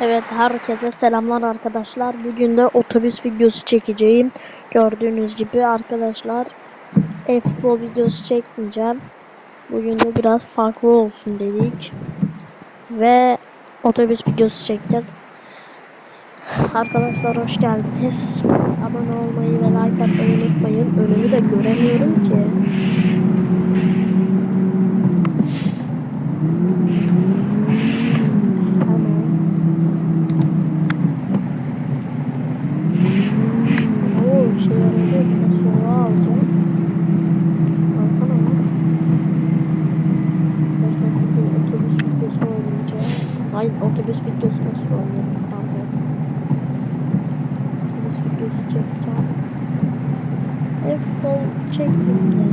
Evet herkese selamlar arkadaşlar. Bugün de otobüs videosu çekeceğim. Gördüğünüz gibi arkadaşlar e-futbol videosu çekmeyeceğim. Bugün de biraz farklı olsun dedik. Ve otobüs videosu çekeceğiz. Arkadaşlar hoş geldiniz. Abone olmayı ve like atmayı unutmayın. Önümü de göremiyorum ki. Tamam. Oo şey yaradı. Bir de soğuğa alacağım. Alsana ya. Başka bir otobüs videosu oynayacağım. Hayır otobüs videosu nasıl oynayalım? Pardon. Otobüs videosu çekeceğim. F-Ball çektim de.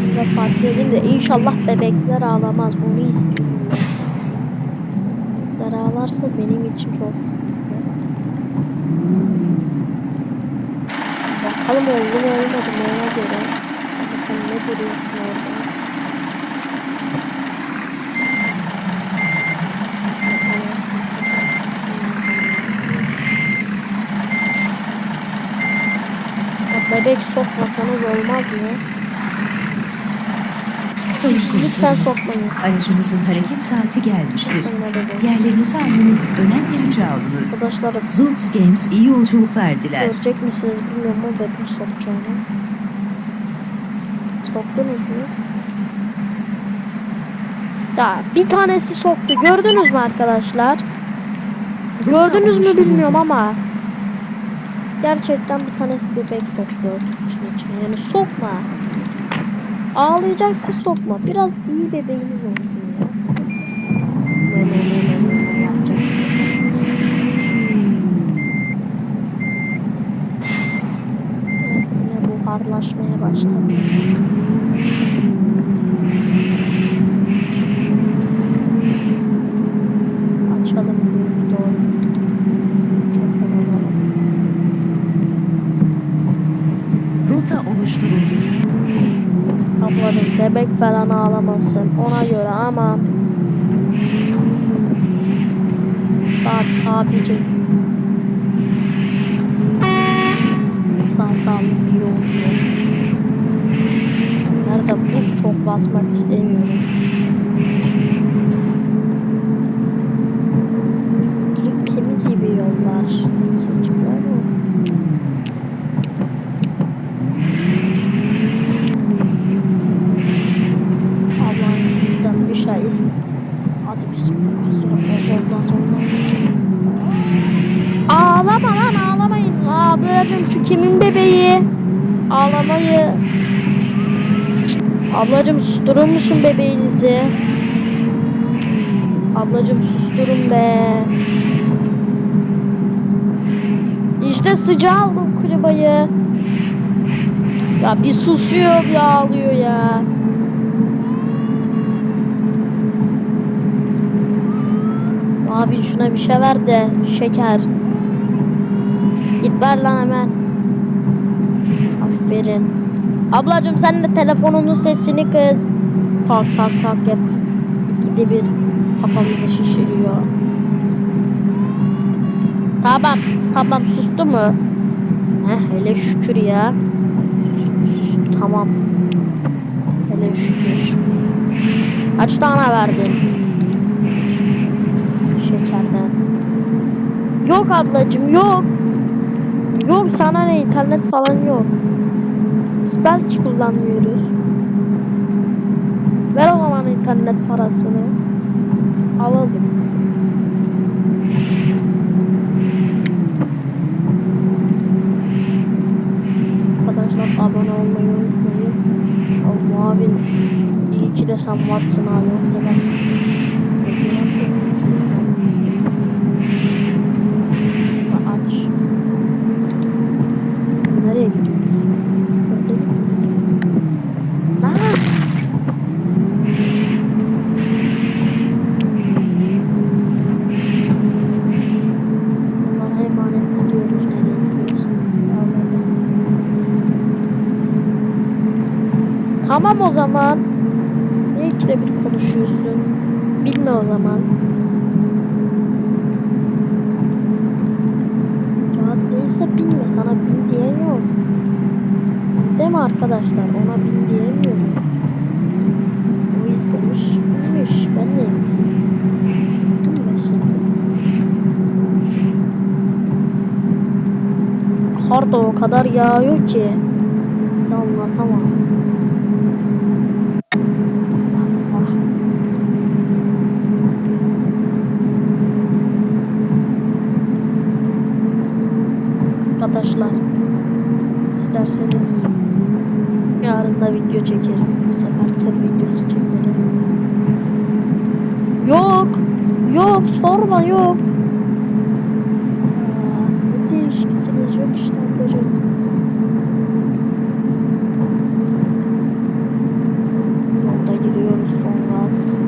Size fark edin de inşallah bebekler ağlamaz. Onu istiyorum. Bebekler ağlarsa benim için çok sıkıntı. Bakalım oldu mu olmadı mı ona göre. Bakalım ne duruyorsun orada. Bebek sokmasanız olmaz mı? Sayın Lütfen konuklarımız, sokmayın. aracımızın hareket saati gelmiştir. Yerlerinizi almanız önemli rica olunur. Arkadaşlarım Zoox Games iyi yolculuklar diler. görecek misiniz bilmiyorum ama bebek sokacağını. Soktunuz mu? Ya bir tanesi soktu. Gördünüz mü arkadaşlar? Gördünüz mü bilmiyorum ama gerçekten bir tanesi bebek soktu için içine. Yani sokma. Ağlayacaksa sokma. Biraz iyi bebeğiniz olsun ya. Böyle böyle böyle yapacak. Buharlaşmaya başladı. Açalım büyük doğru. Çok alalım. Rota oluşturuldu. Ablanın bebek falan ağlamasın. Ona göre aman. Bak abicim. Sağ sağlık iyi oluyor. Nerede buz çok basmak istemiyorum. Temiz gibi yollar. Ağlama lan ağlamayın. Ablacım şu kimin bebeği? Ağlamayı. Ablacım susturur musun bebeğinizi? Ablacım susturun be. İşte sıcağı aldım klimayı. Ya bir susuyor bir ağlıyor ya. Abi şuna bir şey ver de şeker. Git ver lan hemen. Aferin. Ablacım sen de telefonunun sesini kız. Tak tak tak yap. İkide bir kafamızı şişiriyor. Tamam tamam sustu mu? Heh hele şükür ya. Sus, sus, tamam. Hele şükür. Kaç tane verdin? Yok ablacım yok. Yok sana ne internet falan yok. Biz belki kullanmıyoruz. Ver o zaman internet parasını. Alalım. Arkadaşlar abone olmayı unutmayın. Allah abin iyi ki de sen varsın abi. Yoksa ben Nereye? Tamam o zaman. arkadaşlar ona bin diyemiyorum. O istemiş, binmiş. Ben ne yapayım? Kar da o kadar yağıyor ki. Size anlatamam. Arkadaşlar isterseniz yarın da video çekerim. Bu sefer tır videosu çekerim. Yok. Yok sorma yok. Aa, Ne değişiksiniz yok işte ablacığım. Yolda gidiyoruz son gaz.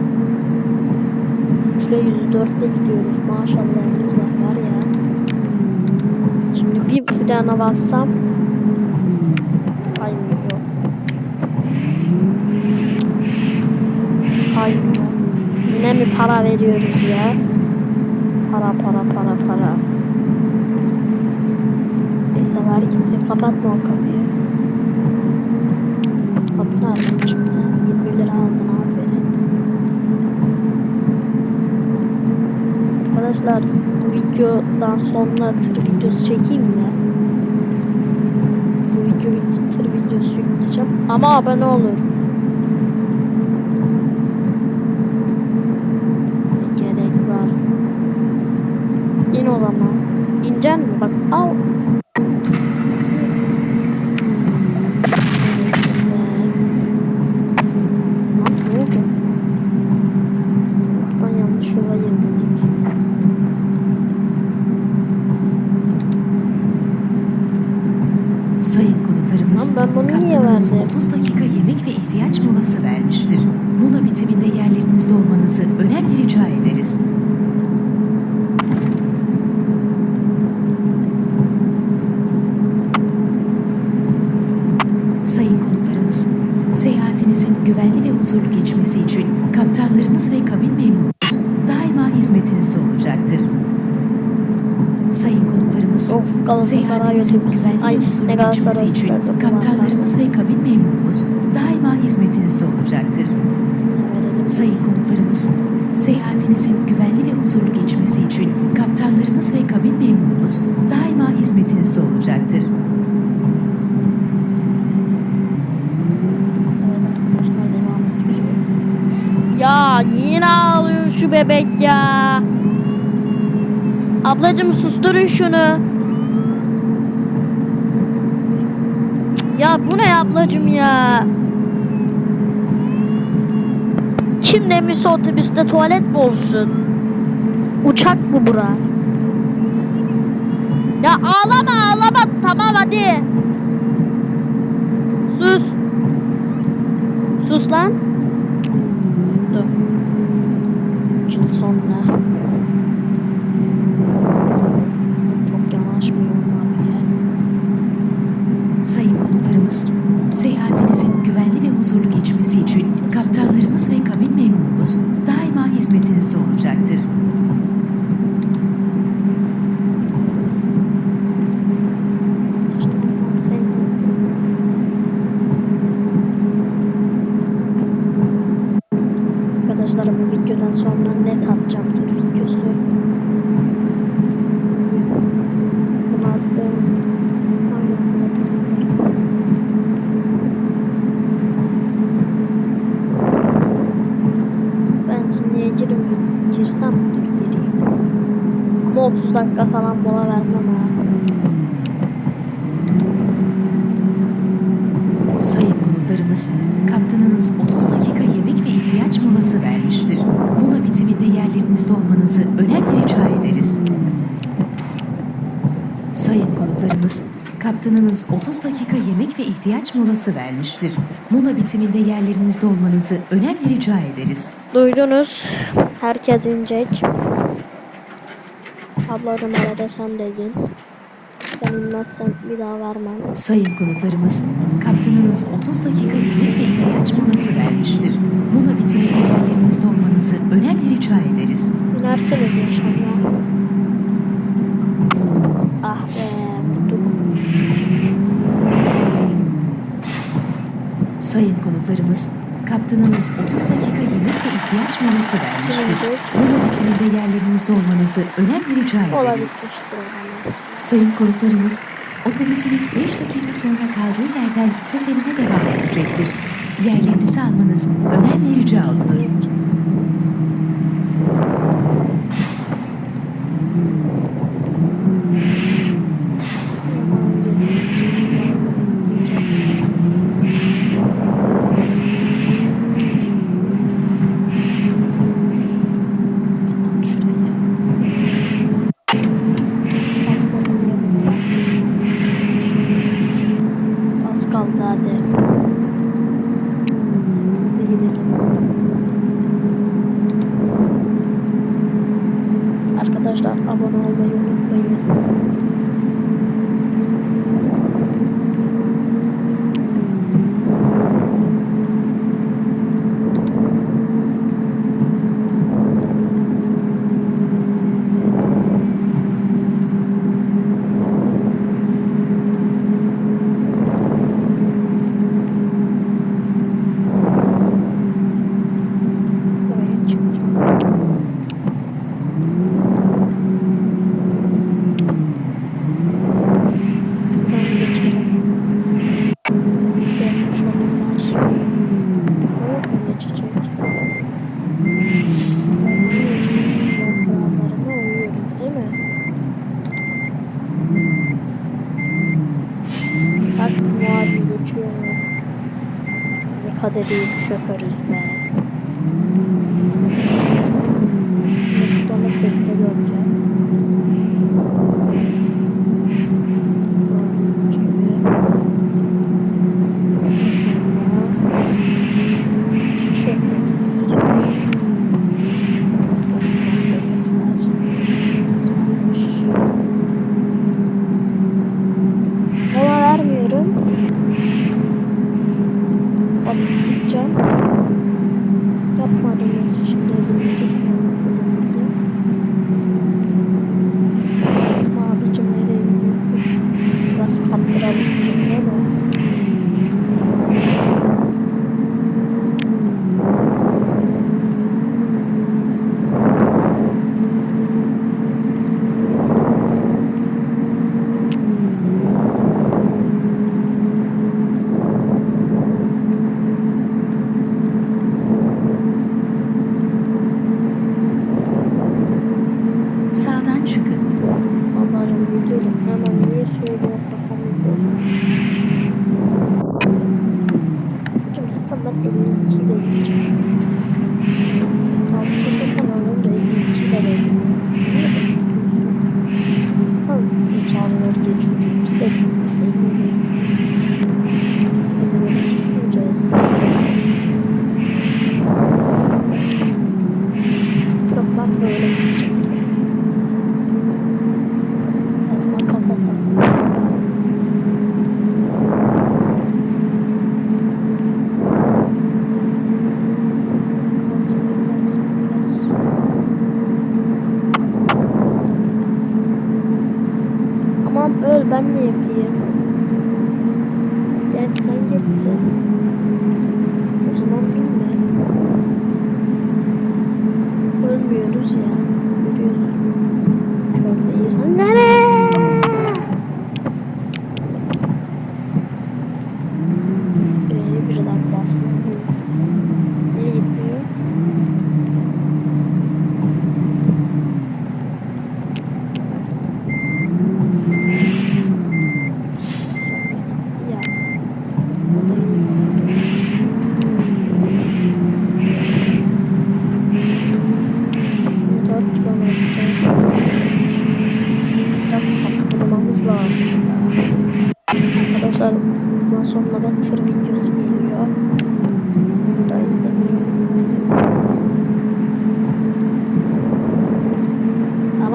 3 ile 104'te gidiyoruz. Maşallahımız var ya. Şimdi bir frene bassam Yine mi para veriyoruz ya? Para para para para. Neyse ver gitsin kapatma o kapıyı. Kapını açtım şimdi. 20 lira aldın aferin. Arkadaşlar bu videodan sonra tır videosu çekeyim mi? Bu video tır videosu yükleyeceğim. Ama abone olun. Gerek var. İn o zaman. İneceksin mi? Bak al. Lan ne oldu? Buradan yanlış yola girdik. Sayın Lan ben bunu niye verdim? 30 dakika yemek ve ihtiyaç molası vermiştir. Mola bitiminde yerlerinizde olmanızı önemli rica ederiz. Sayın konuklarımız, seyahatinizin güvenli ve huzurlu geçmesi için kaptanlarımız ve kabin memurumuz daima hizmetinizde olacaktır. Sayın YouTube. güvenli Ay ve huzurlu geçmesi için kaptanlarımız ve kabin memurumuz daima hizmetinizde olacaktır. Sayın konuklarımız, seyahatinizin güvenli ve huzurlu geçmesi için kaptanlarımız ve kabin memurumuz daima hizmetinizde olacaktır. Ya yine ağlıyor şu bebek ya. Ablacım susturun şunu. Ya bu ne ablacım ya? Kim demişse otobüste tuvalet mi olsun? Uçak bu bura. Ya ağlama ağlama tamam hadi. Sus. Sus lan. Dur. Üç yıl sonra. Çok yanaşmıyor onlar ya. Sayın konuklarımız, seyahatinizin güvenli ve huzurlu geçmesi için kaptanlarımız ve kabin memurumuz daima hizmetinizde olacaktır. İşte babam sevmiyor. Arkadaşlar bu videodan sonra net atacaktır videosu. Bunu attım. Ben şimdi girim, girsem dur gireyim. Ama 30 dakika falan mola vermem ha. Sayın konuklarımız, kaptanınız 30 dakika yemek ve ihtiyaç molası vermiştir. Mola bitiminde yerlerinizde olmanızı önemli rica ederiz. Sayın konuklarımız, kaptanınız 30 dakika yemek ve ihtiyaç molası vermiştir. Mola bitiminde yerlerinizde olmanızı önemli rica ederiz. Duydunuz. Herkes inecek. Ablacım arada sen de in. Sen inmezsen bir daha vermem. Sayın konuklarımız, kaptanınız 30 dakika yemek ve ihtiyaç molası vermiştir. Mola bitiminde yerlerinizde olmanızı önemli rica ederiz. İnersiniz inşallah. Ah be. Sayın konuklarımız, kaptanınız 30 dakika yemek ve ihtiyaç molası vermiştir. Evet. Mola bitiminde yerlerinizde olmanızı önemli rica ederiz. Sayın konuklarımız, Otobüsünüz 5 dakika sonra kaldığı yerden seferine devam edecektir. Yerlerinizi almanız önemli rica olunur. Az kaldı hadi. Hızlı gidelim. Arkadaşlar abone olmayı unutmayın. Buraya çıkacağım. Ben geçelim. Geçmiş olurlar. Ama geçecek. Ben geçmenin kurallarına uyuyorum değil mi? Bak muhabbim geçiyor mu? Bir şoförüz be.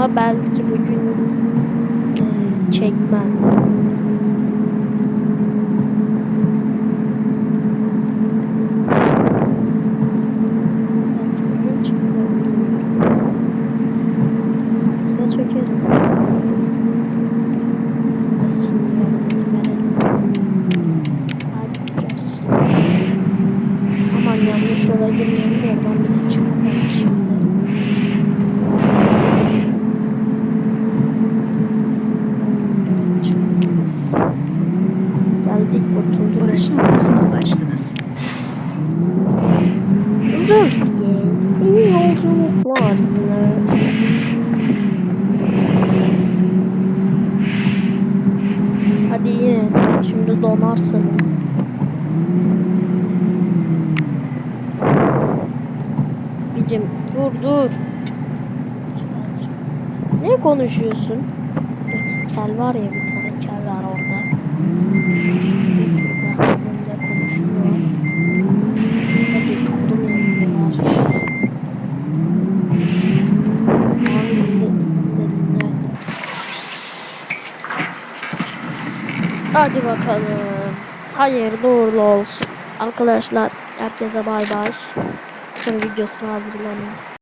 Ama belki bugün e, çekmem. Belki bugün çekmem. Size çekerim. Nasıl verelim. Hadi biraz. Aman yanlış yola girmeyelim oradan bir çıkamayız şimdi. Çık- varsınız. Bicim dur dur. Ne konuşuyorsun? Kel var ya bir tane kel var orada. Şurada konuşuyor. Hadi bakalım. Hayırlı uğurlu olsun. Arkadaşlar herkese bay bay. Sonra videosunu hazırlanın.